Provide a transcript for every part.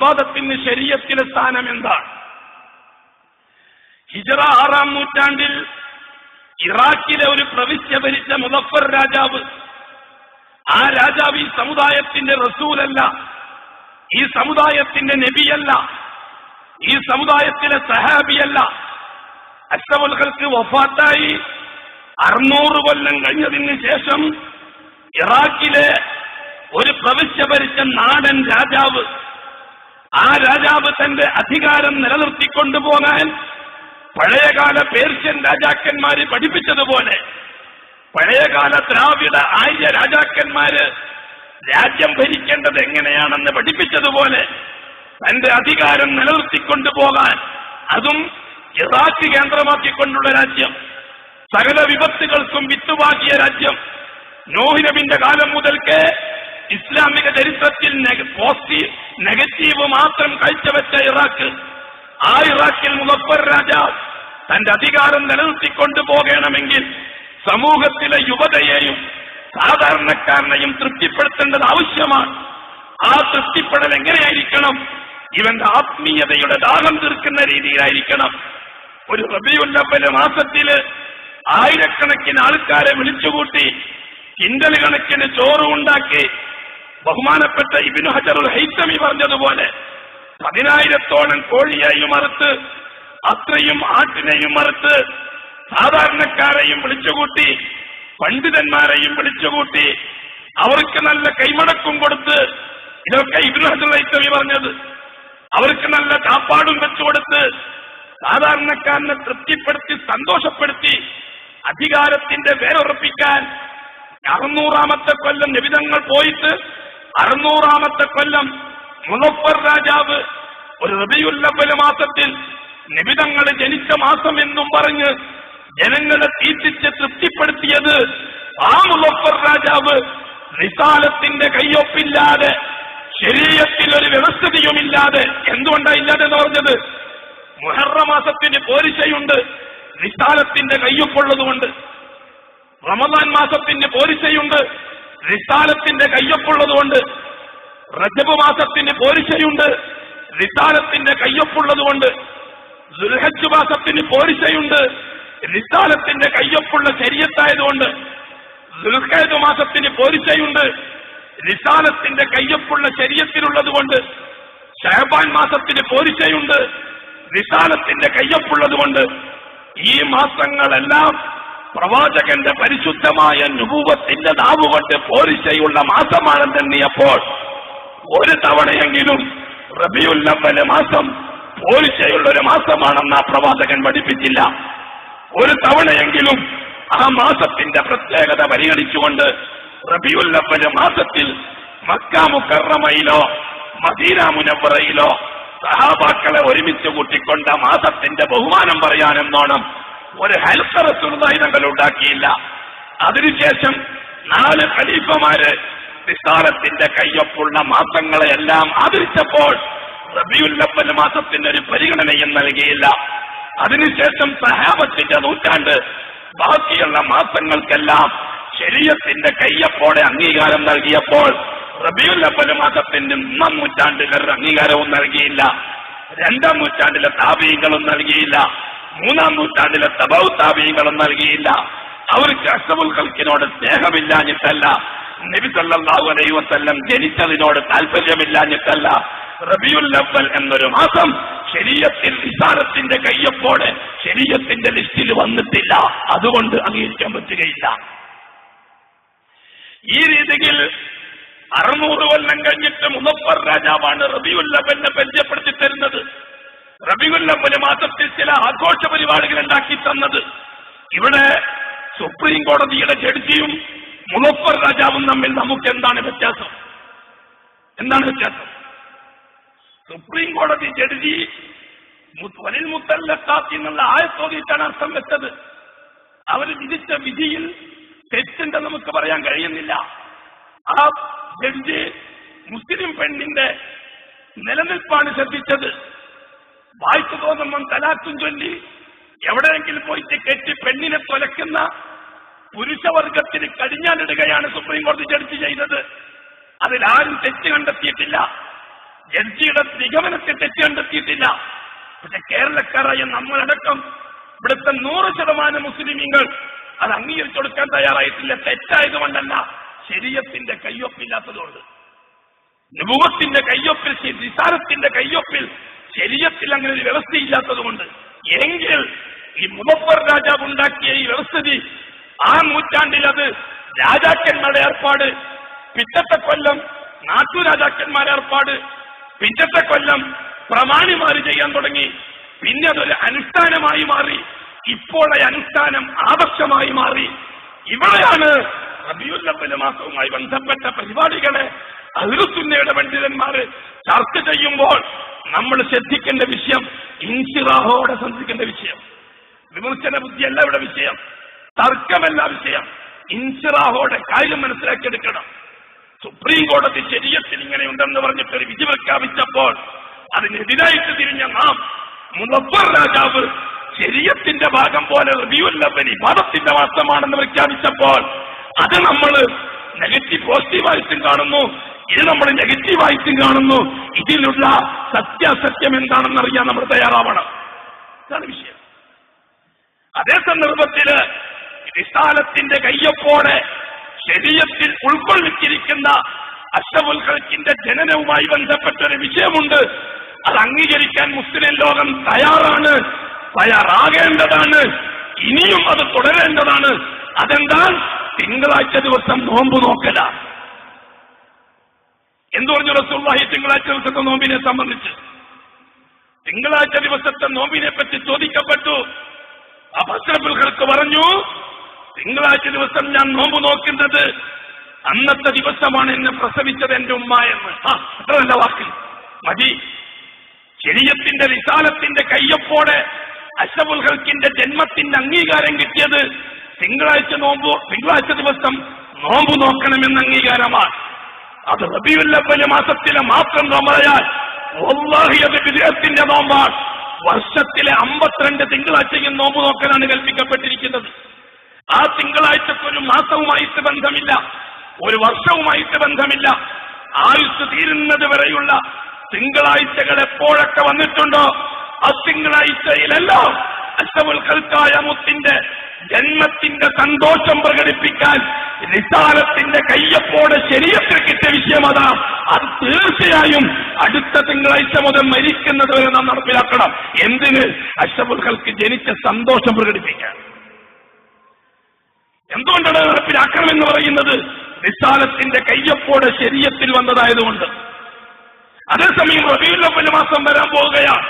ഇബാദത്തിന് ശരീരത്തിലെ സ്ഥാനം എന്താണ്? ഹിജറ ആറാം നൂറ്റാണ്ടിൽ ഇറാഖിലെ ഒരു പ്രവിശ്യ ഭരിച്ച മുദഫർ രാജാവ് ആ രാജാവ് ഈ സമുദായത്തിന്റെ റസൂലല്ല ഈ സമുദായത്തിന്റെ നബിയല്ല ഈ സമുദായത്തിലെ സഹാബിയല്ല. അഷ്ടവൽകൾക്ക് വഫാത്തായി അറുന്നൂറ് കൊല്ലം കഴിഞ്ഞതിന് ശേഷം ഇറാഖിലെ ഒരു പ്രവിശ്യ ഭരിച്ച നാടൻ രാജാവ് ആ രാജാവ് തന്റെ അധികാരം നിലനിർത്തിക്കൊണ്ടുപോകാൻ പഴയകാല പേർഷ്യൻ രാജാക്കന്മാര് പഠിപ്പിച്ചതുപോലെ പഴയകാല ദ്രാവിഡ ആര്യ രാജാക്കന്മാര് രാജ്യം ഭരിക്കേണ്ടത് എങ്ങനെയാണെന്ന് പഠിപ്പിച്ചതുപോലെ തന്റെ അധികാരം നിലനിർത്തിക്കൊണ്ടുപോകാൻ അതും യഥാർത്ഥ കേന്ദ്രമാക്കിക്കൊണ്ടുള്ള രാജ്യം സകല വിപത്തുകൾക്കും വിത്തുവാക്കിയ രാജ്യം നോഹിനബിന്റെ കാലം മുതൽക്ക് ഇസ്ലാമിക ചരിത്രത്തിൽ പോസിറ്റീവ് നെഗറ്റീവ് മാത്രം കാഴ്ചവെച്ച ഇറാഖ്. ആ ഇറാഖിൽ മുഖപ്പർ രാജാവ് തന്റെ അധികാരം നിലനിർത്തിക്കൊണ്ടു പോകണമെങ്കിൽ സമൂഹത്തിലെ യുവതയെയും സാധാരണക്കാരനെയും തൃപ്തിപ്പെടുത്തേണ്ടത് ആവശ്യമാണ്. ആ തൃപ്തിപ്പെടൽ എങ്ങനെയായിരിക്കണം? ഇവന്റെ ആത്മീയതയുടെ ദാഹം തീർക്കുന്ന രീതിയിലായിരിക്കണം. ഒരു റബിയുല്ലപ്പൽ മാസത്തിൽ ആയിരക്കണക്കിന് ആൾക്കാരെ വിളിച്ചുകൂട്ടി കിണ്ടൽ കണക്കിന് ചോറ് ഉണ്ടാക്കി ബഹുമാനപ്പെട്ട ഇബിനു ഹജറുൽ ഹൈത്തമി പറഞ്ഞതുപോലെ പതിനായിരത്തോളം കോഴിയെയും അറുത്ത് അത്രയും ആട്ടിനെയും മറുത്ത് സാധാരണക്കാരെയും വിളിച്ചുകൂട്ടി പണ്ഡിതന്മാരെയും വിളിച്ചുകൂട്ടി അവർക്ക് നല്ല കൈമടക്കും കൊടുത്ത് ഇതൊക്കെ ഹൈത്തമി പറഞ്ഞത്. അവർക്ക് നല്ല കാപ്പാടും വെച്ചു കൊടുത്ത് സാധാരണക്കാരനെ തൃപ്തിപ്പെടുത്തി സന്തോഷപ്പെടുത്തി അധികാരത്തിന്റെ വേരുറപ്പിക്കാൻ അറുന്നൂറാമത്തെ കൊല്ലം നിബിധങ്ങൾ പോയിട്ട് അറുന്നൂറാമത്തെ കൊല്ലം മുളപ്പർ രാജാവ് ഒരു റബിയുല്ലബൽ മാസത്തിൽ നിബിതങ്ങൾ ജനിച്ച മാസം എന്നും പറഞ്ഞ് ജനങ്ങളെ തീറ്റിച്ച് തൃപ്തിപ്പെടുത്തിയത് ആ മുളപ്പർ രാജാവ് നിസാലത്തിന്റെ കയ്യൊപ്പില്ലാതെ ശരീരത്തിൽ ഒരു വ്യവസ്ഥിതിയുമില്ലാതെ എന്തുകൊണ്ടാണ് ഇല്ലാതെ എന്ന് പറഞ്ഞത്? മുഹറ മാസത്തിന് പോരിശയുണ്ട് നിസാലത്തിന്റെ കയ്യൊപ്പുള്ളതുകൊണ്ട്. റമദാൻ മാസത്തിന്റെ പോരിശയുണ്ട് റിസാലത്തിന്റെ കയ്യൊപ്പുള്ളതുകൊണ്ട് റജബ് മാസത്തിന് പോരിശയുണ്ട് റിസാലത്തിന്റെ കയ്യൊപ്പുള്ളതുകൊണ്ട് ദുൽഹജ് മാസത്തിന് പോരിശയുണ്ട് റിസാലത്തിന്റെ കയ്യൊപ്പുള്ള ശരീരത്തായതുകൊണ്ട് ദുൽഖേദ് മാസത്തിന് പോരിശയുണ്ട് റിസാലത്തിന്റെ കയ്യൊപ്പുള്ള ശരീരത്തിലുള്ളത് കൊണ്ട് ഷഹബാൻ മാസത്തിന് പോരിശയുണ്ട് റിസാലത്തിന്റെ കയ്യൊപ്പുള്ളതുകൊണ്ട് ഈ മാസങ്ങളെല്ലാം പ്രവാചകന്റെ പരിശുദ്ധമായ നുപൂവത്തിന്റെ നാവുകൊണ്ട് പോരിശയുള്ള തന്നെയപ്പോൾ ഒരു തവണയെങ്കിലും റബിയുല്ലമ്മലെ മാസം പോരിശയുള്ള ഒരു മാസമാണെന്ന് ആ പ്രവാചകൻ പഠിപ്പിച്ചില്ല. ഒരു തവണയെങ്കിലും ആ മാസത്തിന്റെ പ്രത്യേകത പരിഗണിച്ചുകൊണ്ട് റബിയുല്ലമ്മലെ മാസത്തിൽ മക്ക മുക്കറമയിലോ മദീന മുനവറയിലോ സഹാബാക്കളെ ഒരുമിച്ച് കൂട്ടിക്കൊണ്ട മാസത്തിന്റെ ബഹുമാനം പറയാനെന്നോണം ഒരു ഹെൽത്ത് തങ്ങൾ ഉണ്ടാക്കിയില്ല. അതിനുശേഷം നാല് ഖലീഫമാര് നിസ്താരത്തിന്റെ കയ്യൊപ്പുള്ള മാസങ്ങളെയെല്ലാം ആദരിച്ചപ്പോൾ റബിയുല്ലപ്പൽ മാസത്തിന് ഒരു പരിഗണനയും നൽകിയില്ല. അതിനുശേഷം സഹാബത്തിന്റെ നൂറ്റാണ്ട് ബാക്കിയുള്ള മാസങ്ങൾക്കെല്ലാം ശരീരത്തിന്റെ കയ്യപ്പോടെ അംഗീകാരം നൽകിയപ്പോൾ റബിയുല്ലപ്പൽ മാസത്തിന്റെ ഒന്നാം നൂറ്റാണ്ടിൽ ഒരു അംഗീകാരവും നൽകിയില്ല. രണ്ടാം നൂറ്റാണ്ടിലെ താപീകളും നൽകിയില്ല. മൂന്നാം നൂറ്റാണ്ടിലെ തബൌ താപീയങ്ങളും നൽകിയില്ല. അവർക്ക് അഷബുൽ ഖൽക്കിനോട് സ്നേഹമില്ലാഞ്ഞിട്ടല്ല. നബി സല്ലല്ലാഹു അലൈഹി വസല്ലം ജനിച്ചതിനോട് താല്പര്യമില്ലാഞ്ഞിട്ടല്ല റബിയുൽ അവൽ എന്നൊരു മാസം ശരീരത്തിൽ നിസാരത്തിന്റെ കയ്യപ്പോടെ ശരീരത്തിന്റെ ലിസ്റ്റിൽ വന്നിട്ടില്ല. അതുകൊണ്ട് അംഗീകരിക്കാൻ പറ്റുകയില്ല. ഈ രീതിയിൽ അറുന്നൂറ് കൊല്ലം കഴിഞ്ഞിട്ട് മുതപ്പർ രാജാവാണ് റബിയുല്ലബനെ പരിചയപ്പെടുത്തി തരുന്നത്. റബിയുല്ലബന് മാസത്തിൽ ചില ആഘോഷ പരിപാടികൾ ഉണ്ടാക്കി തന്നത്. ഇവിടെ സുപ്രീം കോടതിയുടെ ജഡ്ജിയും മുളപ്പർ രാജാവും തമ്മിൽ നമുക്ക് എന്താണ് വ്യത്യാസം? എന്താണ് വ്യത്യാസം? സുപ്രീം കോടതി ജഡ്ജി വനിൽ മുത്തല്ലത്താത്തി എന്നുള്ള ആയത്തോതിയിട്ടാണ് അർത്ഥം വെച്ചത്. അവർ വിധിച്ച വിധിയിൽ തെറ്റുണ്ട് നമുക്ക് പറയാൻ കഴിയുന്നില്ല. ആ ജഡ്ജി മുസ്ലിം പെണ്ണിന്റെ നിലനിൽപ്പാണ് ശ്രദ്ധിച്ചത്. വായിച്ചു തോന്നുമ്പം തലാത്തും ചൊല്ലി എവിടെയെങ്കിലും പോയിട്ട് കെട്ടി പെണ്ണിനെ കൊലക്കുന്ന പുരുഷവർഗത്തിന് കടിഞ്ഞാനിടുകയാണ് സുപ്രീം കോടതി ജഡ്ജി ചെയ്തത്. അതിലാരും തെറ്റ് കണ്ടെത്തിയിട്ടില്ല. ജഡ്ജിയുടെ നിഗമനത്തിൽ തെറ്റ് കണ്ടെത്തിയിട്ടില്ല. പക്ഷെ കേരളക്കാരായ നമ്മളടക്കം ഇവിടുത്തെ നൂറ് ശതമാനം മുസ്ലിമീങ്ങൾ അത് അംഗീകരിച്ചു കൊടുക്കാൻ തയ്യാറായിട്ടില്ല. തെറ്റായതുകൊണ്ടല്ല ശരീരത്തിന്റെ കയ്യൊപ്പില്ലാത്തതുകൊണ്ട്. നുപത്തിന്റെ കയ്യൊപ്പിൽ നിസാരത്തിന്റെ കയ്യൊപ്പിൽ ശരീരത്തിൽ അങ്ങനെ ഒരു വ്യവസ്ഥയില്ലാത്തതുകൊണ്ട് എങ്കിൽ ഈ മുതപ്പർ രാജാവ് ഉണ്ടാക്കിയ ഈ വ്യവസ്ഥിതി ആ നൂറ്റാണ്ടിൽ അത് രാജാക്കന്മാരുടെ ഏർപ്പാട് പിറ്റത്തെ കൊല്ലം നാട്ടുരാജാക്കന്മാരുടെ ഏർപ്പാട് പിറ്റത്തെ കൊല്ലം പ്രമാണിമാര് ചെയ്യാൻ തുടങ്ങി. പിന്നെ അതൊരു അനുഷ്ഠാനമായി മാറി. ഇപ്പോഴെ അനുഷ്ഠാനം ആദർശമായി മാറി. ഇവിടെയാണ് റബിയുല്ലബിന്റെ മാസവുമായി ബന്ധപ്പെട്ട പരിപാടികളെ അഹിറുസുന്നയുടെ പണ്ഡിതന്മാര് ചർച്ച ചെയ്യുമ്പോൾ നമ്മൾ ശ്രദ്ധിക്കേണ്ട വിഷയം ഇൻഷിറാഹോടെ ശ്രദ്ധിക്കേണ്ട വിഷയം. വിമർശന ബുദ്ധിയല്ല ഇവിടെ വിഷയം. തർക്കമല്ല വിഷയം. ഇൻഷിറാഹോടെ കാര്യം മനസ്സിലാക്കിയെടുക്കണം. സുപ്രീം കോടതി ശരീരത്തിൽ ഇങ്ങനെ ഉണ്ടെന്ന് പറഞ്ഞിട്ട് വിധി പ്രഖ്യാപിച്ചപ്പോൾ അതിനെതിരായിട്ട് തിരിഞ്ഞ നാം മുനവർ രാജാവ് ശരീരത്തിന്റെ ഭാഗം പോലെ റബിയുല്ലബനി മതത്തിന്റെ മാസമാണെന്ന് പ്രഖ്യാപിച്ചപ്പോൾ അത് നമ്മൾ നെഗറ്റീവ് പോസിറ്റീവായിട്ടും കാണുന്നു. ഇത് നമ്മൾ നെഗറ്റീവായിട്ടും കാണുന്നു. ഇതിലുള്ള സത്യാസത്യം എന്താണെന്ന് അറിയാൻ നമ്മൾ തയ്യാറാവണം. ഇതാണ് വിഷയം. അതേ സന്ദർഭത്തിൽ വിശാലത്തിന്റെ കയ്യൊപ്പോടെ ശരീരത്തിൽ ഉൾക്കൊള്ളിച്ചിരിക്കുന്ന അഷമുൽ ഖൽക്കിന്റെ ജനനവുമായി ബന്ധപ്പെട്ട ഒരു വിഷയമുണ്ട്. അത് അംഗീകരിക്കാൻ മുസ്ലിം ലോകം തയ്യാറാണ്. തയ്യാറാകേണ്ടതാണ്. ഇനിയും അത് തുടരേണ്ടതാണ്. അതെന്താ? തിങ്കളാഴ്ച ദിവസം നോമ്പ് നോക്കല എന്തു പറഞ്ഞു റസൂള്ളാഹി തിങ്കളാഴ്ച ദിവസത്തെ നോമ്പിനെ സംബന്ധിച്ച്? തിങ്കളാഴ്ച ദിവസത്തെ നോമ്പിനെ പറ്റി ചോദിക്കപ്പെട്ടു. ഭക്ഷണപ്പിൽകൾക്ക് പറഞ്ഞു തിങ്കളാഴ്ച ദിവസം ഞാൻ നോമ്പ് നോക്കുന്നത് അന്നത്തെ ദിവസമാണ് എന്നെ പ്രസവിച്ചത് എന്റെ ഉമ്മ എന്ന്. അത്ര നല്ല വാക്ക്. മതി. ശരീരത്തിന്റെ വിശാലത്തിന്റെ കയ്യൊപ്പോടെ അഷബുൽ ഹൽക്കിന്റെ ജന്മത്തിന്റെ അംഗീകാരം കിട്ടിയത് തിങ്കളാഴ്ച നോമ്പ് തിങ്കളാഴ്ച ദിവസം നോമ്പ് നോക്കണമെന്ന അംഗീകാരമാണ്. അത് റബിയുല്ലപ്പന് മാസത്തിലെ മാത്രം വല്ലാഹി അത് വിദേഹത്തിന്റെ നോമ്പാണ്. വർഷത്തിലെ അമ്പത്തിരണ്ട് തിങ്കളാഴ്ചയും നോമ്പ് നോക്കാനാണ് കൽപ്പിക്കപ്പെട്ടിരിക്കുന്നത്. ആ തിങ്കളാഴ്ചക്ക് ഒരു മാസവുമായിട്ട് ബന്ധമില്ല. ഒരു വർഷവുമായിട്ട് ബന്ധമില്ല. ആയുസ് തീരുന്നത് വരെയുള്ള തിങ്കളാഴ്ചകൾ എപ്പോഴൊക്കെ വന്നിട്ടുണ്ടോ? ആ തിങ്കളാഴ്ചയിലെല്ലാം അഷ്ടമുൽ കൽക്കായ മുത്തിന്റെ ജന്മത്തിന്റെ സന്തോഷം പ്രകടിപ്പിക്കാൻ നിസാരത്തിന്റെ കയ്യപ്പോടെ ശരീരത്തിൽ വിഷയം അതാ തീർച്ചയായും അടുത്ത തിങ്കളാഴ്ച മുതൽ മരിക്കുന്നത് വരെ നാം നടപ്പിലാക്കണം. എന്തിന്? അഷ്ടമുൽ കൽക്ക് ജനിച്ച സന്തോഷം പ്രകടിപ്പിക്കാൻ. എന്തുകൊണ്ടാണ് നടപ്പിലാക്കണം എന്ന് പറയുന്നത്? നിസ്സാലത്തിന്റെ കയ്യപ്പോടെ ശരീരത്തിൽ വന്നതായതുകൊണ്ട്. അതേസമയം റബിയുല്ലപ്പന് മാസം വരാൻ പോവുകയാണ്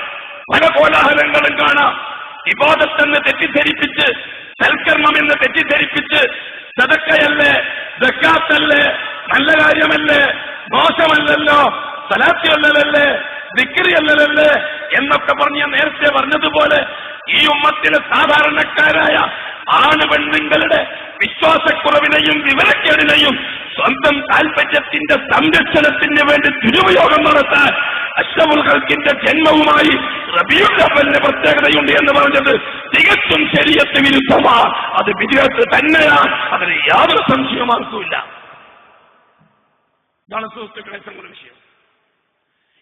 പല കോലാഹലങ്ങളും കാണാം. വിവാദത്തെന്ന് തെറ്റിദ്ധരിപ്പിച്ച് സൽക്കർമ്മം എന്ന് തെറ്റിദ്ധരിപ്പിച്ച് ചതക്കയല്ലേ ദക്കാത്തല്ലേ നല്ല കാര്യമല്ലേ മോശമല്ലല്ലോ സലാത്തിയല്ലല്ലേ ദിക്രിയല്ലല്ലേ എന്നൊക്കെ പറഞ്ഞ് നേരത്തെ പറഞ്ഞതുപോലെ ഈ ഉമ്മത്തിലെ സാധാരണക്കാരായ ആണ് പെണ്ണുങ്ങളുടെ വിശ്വാസക്കുറവിനെയും വിവരക്കേടിനെയും സ്വന്തം താൽപര്യത്തിന്റെ സംരക്ഷണത്തിന് വേണ്ടി ദുരുപയോഗം നടത്താൻ അഷ്റഫുൽ ഖൽക്കിന്റെ ജന്മവുമായി റബിയുടെ അവലിന്റെ പ്രത്യേകതയുണ്ട് എന്ന് പറഞ്ഞത് തികച്ചും ശരീരത്തിന് വിരുദ്ധമാണ്. അത് വിജയത്ത് തന്നെയാണ്. അതിന് യാതൊരു സംശയവും ആർക്കുമില്ല ഇതാണ് സുഹൃത്തുക്കളെ സംബന്ധിച്ച വിഷയം.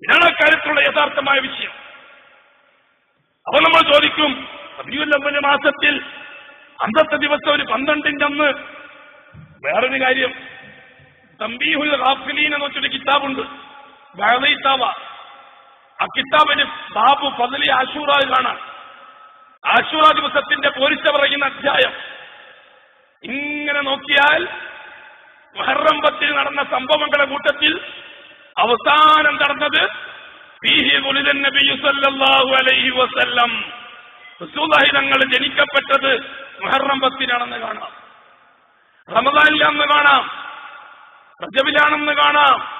ഇതാണ് അക്കാര്യത്തിലുള്ള യഥാർത്ഥമായ വിഷയം. അപ്പോൾ നമ്മൾ ചോദിക്കും അവൽ മാസത്തിൽ അന്നത്തെ ദിവസം ഒരു പന്ത്രണ്ടിന്റെ അന്ന് വേറൊരു കാര്യം. തമ്പീഹുൽ റാഫിലീൻ എന്ന് വെച്ചൊരു കിതാബുണ്ട്. ബഹദീത്താവ ആ കിതാബിന് ബാബു പതിലി ആശൂറ കാണാം. ആശൂറ ദിവസത്തിന്റെ പോരിച്ച പറയുന്ന അധ്യായം. ഇങ്ങനെ നോക്കിയാൽ മുഹറം പത്തിൽ നടന്ന സംഭവങ്ങളുടെ കൂട്ടത്തിൽ അവസാനം നടന്നത് തങ്ങൾ ജനിക്കപ്പെട്ടത് മുഹറം പത്തിനാണെന്ന് കാണാം. റമദാനിലാണെന്ന് കാണാം. റജബിലാണെന്ന് കാണാം.